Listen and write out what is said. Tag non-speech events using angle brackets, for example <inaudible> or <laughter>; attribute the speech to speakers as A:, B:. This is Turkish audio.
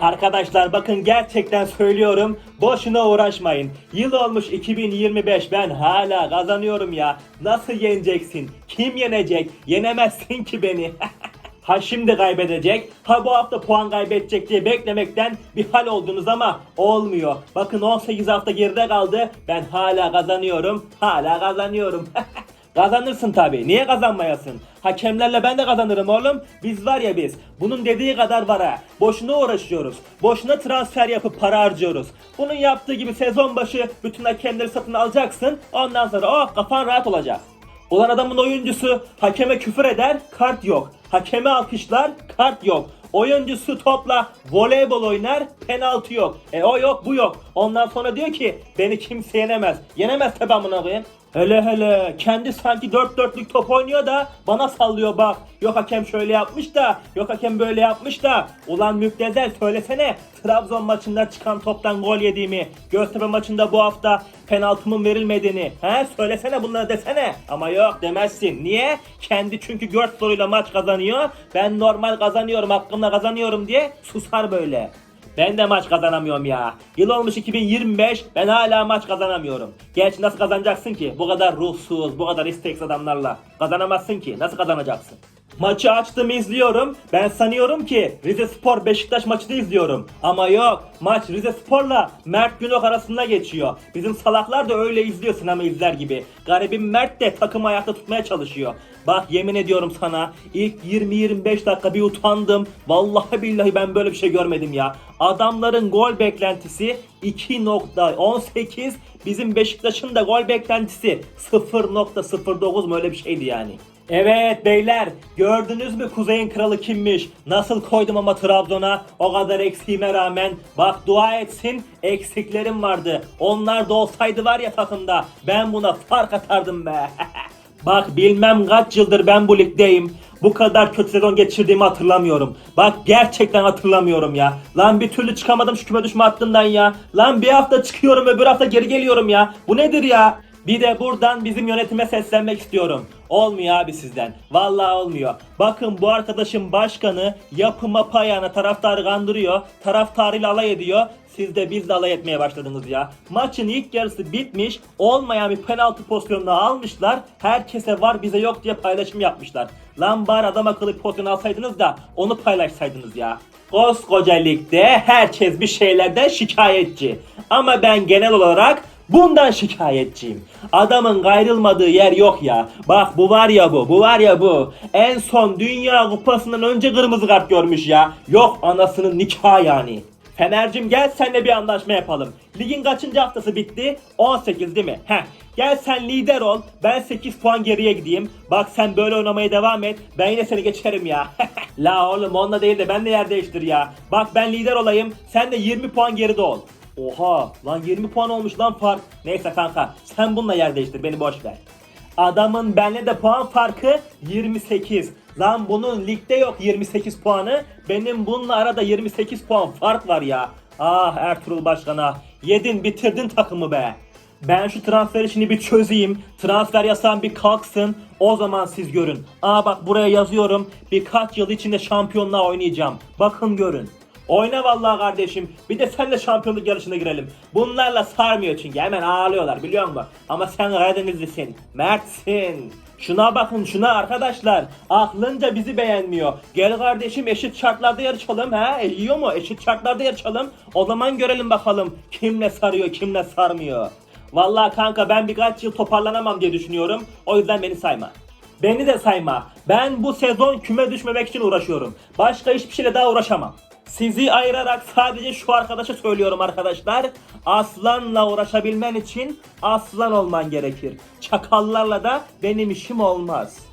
A: Arkadaşlar bakın gerçekten söylüyorum. Boşuna uğraşmayın. Yıl olmuş 2025 ben hala kazanıyorum ya. Nasıl yeneceksin? Kim yenecek? Yenemezsin ki beni. <laughs> ha şimdi kaybedecek. Ha bu hafta puan kaybedecek diye beklemekten bir hal oldunuz ama olmuyor. Bakın 18 hafta geride kaldı. Ben hala kazanıyorum. Hala kazanıyorum. <laughs> Kazanırsın tabi. Niye kazanmayasın? Hakemlerle ben de kazanırım oğlum. Biz var ya biz. Bunun dediği kadar var ha. Boşuna uğraşıyoruz. Boşuna transfer yapıp para harcıyoruz. Bunun yaptığı gibi sezon başı bütün hakemleri satın alacaksın. Ondan sonra oh kafan rahat olacak. Ulan adamın oyuncusu hakeme küfür eder, kart yok. Hakeme alkışlar, kart yok. Oyuncusu topla voleybol oynar, penaltı yok. E o yok, bu yok. Ondan sonra diyor ki beni kimse yenemez. Yenemez tabi amına koyayım. Hele hele kendi sanki dört dörtlük top oynuyor da bana sallıyor bak. Yok hakem şöyle yapmış da, yok hakem böyle yapmış da. Ulan müptezel söylesene Trabzon maçında çıkan toptan gol yediğimi, Göztepe maçında bu hafta penaltımın verilmediğini. He söylesene bunları desene. Ama yok demezsin. Niye? Kendi çünkü gört soruyla maç kazanıyor. Ben normal kazanıyorum, hakkımla kazanıyorum diye susar böyle. Ben de maç kazanamıyorum ya. Yıl olmuş 2025 ben hala maç kazanamıyorum. Gerçi nasıl kazanacaksın ki? Bu kadar ruhsuz, bu kadar isteksiz adamlarla. Kazanamazsın ki. Nasıl kazanacaksın? Maçı açtım izliyorum. Ben sanıyorum ki Rize Spor Beşiktaş maçını izliyorum. Ama yok. Maç Rize Spor'la Mert Günok arasında geçiyor. Bizim salaklar da öyle izliyor sinema izler gibi. Garibim Mert de takım ayakta tutmaya çalışıyor. Bak yemin ediyorum sana ilk 20-25 dakika bir utandım. Vallahi billahi ben böyle bir şey görmedim ya. Adamların gol beklentisi 2.18 bizim Beşiktaş'ın da gol beklentisi 0.09 mu öyle bir şeydi yani. Evet beyler gördünüz mü Kuzey'in kralı kimmiş? Nasıl koydum ama Trabzon'a o kadar eksiğime rağmen. Bak dua etsin eksiklerim vardı. Onlar da olsaydı var ya takımda ben buna fark atardım be. <laughs> Bak bilmem kaç yıldır ben bu ligdeyim. Bu kadar kötü sezon geçirdiğimi hatırlamıyorum. Bak gerçekten hatırlamıyorum ya. Lan bir türlü çıkamadım şu küme düşme hattından ya. Lan bir hafta çıkıyorum öbür hafta geri geliyorum ya. Bu nedir ya? Bir de buradan bizim yönetime seslenmek istiyorum. Olmuyor abi sizden. Vallahi olmuyor. Bakın bu arkadaşın başkanı yapıma payana taraftarı kandırıyor. Taraftarıyla alay ediyor. Siz de bizle alay etmeye başladınız ya. Maçın ilk yarısı bitmiş. Olmayan bir penaltı pozisyonunu almışlar. Herkese var bize yok diye paylaşım yapmışlar. Lan bari adam akıllı pozisyon alsaydınız da onu paylaşsaydınız ya. Koskoca ligde herkes bir şeylerden şikayetçi. Ama ben genel olarak Bundan şikayetçiyim. Adamın gayrılmadığı yer yok ya. Bak bu var ya bu, bu var ya bu. En son Dünya Kupası'ndan önce kırmızı kart görmüş ya. Yok anasının nikahı yani. Fener'cim gel senle bir anlaşma yapalım. Ligin kaçıncı haftası bitti? 18 değil mi? Heh. Gel sen lider ol. Ben 8 puan geriye gideyim. Bak sen böyle oynamaya devam et. Ben yine seni geçerim ya. <laughs> La oğlum onunla değil de ben de yer değiştir ya. Bak ben lider olayım. Sen de 20 puan geride ol. Oha lan 20 puan olmuş lan fark. Neyse kanka sen bununla yer değiştir beni boş ver. Adamın benle de puan farkı 28. Lan bunun ligde yok 28 puanı. Benim bununla arada 28 puan fark var ya. Ah Ertuğrul Başkan'a. Yedin bitirdin takımı be. Ben şu transfer işini bir çözeyim. Transfer yasağım bir kalksın. O zaman siz görün. Aa bak buraya yazıyorum. Birkaç yıl içinde şampiyonluğa oynayacağım. Bakın görün. Oyna vallahi kardeşim. Bir de senle şampiyonluk yarışına girelim. Bunlarla sarmıyor çünkü hemen ağlıyorlar biliyor musun? Ama sen Karadenizlisin. Mertsin. Şuna bakın şuna arkadaşlar. Aklınca bizi beğenmiyor. Gel kardeşim eşit şartlarda yarışalım ha. E, yiyor mu? Eşit şartlarda yarışalım. O zaman görelim bakalım kimle sarıyor kimle sarmıyor. Vallahi kanka ben birkaç yıl toparlanamam diye düşünüyorum. O yüzden beni sayma. Beni de sayma. Ben bu sezon küme düşmemek için uğraşıyorum. Başka hiçbir şeyle daha uğraşamam. Sizi ayırarak sadece şu arkadaşa söylüyorum arkadaşlar. Aslanla uğraşabilmen için aslan olman gerekir. Çakallarla da benim işim olmaz.